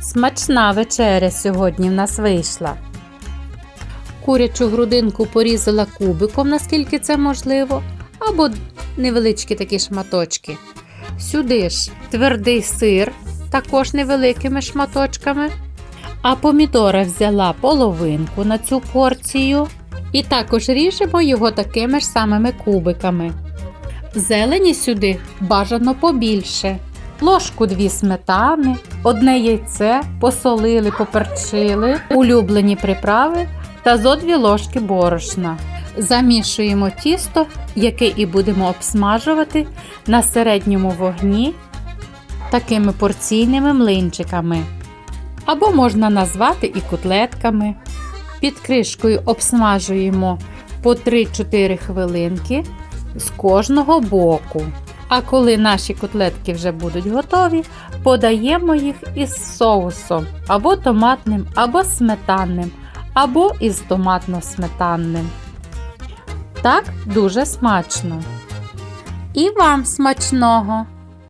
Смачна вечеря сьогодні в нас вийшла. Курячу грудинку порізала кубиком, наскільки це можливо, або невеличкі такі шматочки. Сюди ж твердий сир, також невеликими шматочками. А помідора взяла половинку на цю порцію. І також ріжемо його такими ж самими кубиками. Зелені сюди бажано побільше. Ложку дві сметани, одне яйце, посолили, поперчили, улюблені приправи та зо дві ложки борошна. Замішуємо тісто, яке і будемо обсмажувати на середньому вогні такими порційними млинчиками. Або можна назвати і котлетками. Під кришкою обсмажуємо по 3-4 хвилинки з кожного боку. А коли наші котлетки вже будуть готові, подаємо їх із соусом або томатним, або сметанним, або із томатно-сметанним. Так дуже смачно. І вам смачного!